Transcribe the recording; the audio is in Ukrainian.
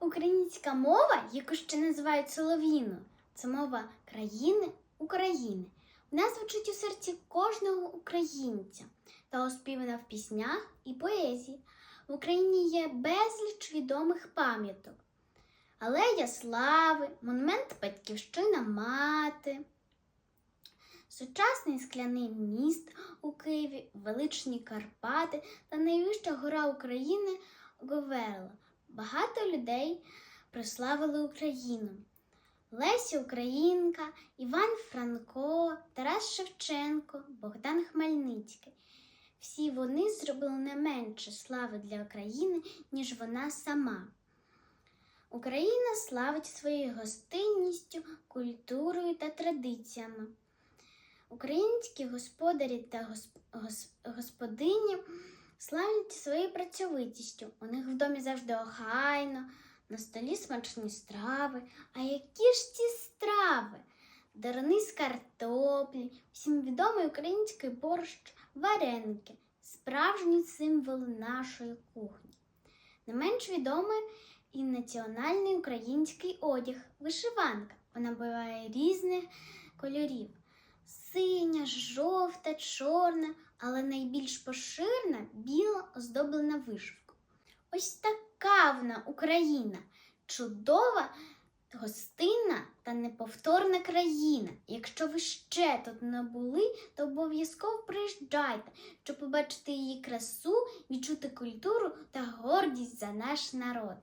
Українська мова, яку ще називають солов'їною, це мова країни України. Вона звучить у серці кожного українця та оспівана в піснях і поезії. В Україні є безліч відомих пам'яток. Алея Слави, монумент Батьківщина Мати, сучасний скляний міст у Києві, величні Карпати та найвища гора України Говерла. Багато людей прославили Україну. Леся Українка, Іван Франко, Тарас Шевченко, Богдан Хмельницький. Всі вони зробили не менше слави для України, ніж вона сама. Україна славить своєю гостинністю, культурою та традиціями. Українські господарі та гос- гос- господині славлять своєю працьовитістю. У них в домі завжди охайно, на столі смачні страви. А які ж ці страви? Дарини з картоплі, всім відомий український борщ, вареники, справжні символи нашої кухні. Не менш відомий і національний український одяг вишиванка. Вона буває різних кольорів: синя, жовта, чорна, але найбільш поширена біла оздоблена вишивка. Ось така вона Україна, чудова, гостинна та неповторна країна. Якщо ви ще тут не були, то обов'язково приїжджайте, щоб побачити її красу, відчути культуру та гордість за наш народ.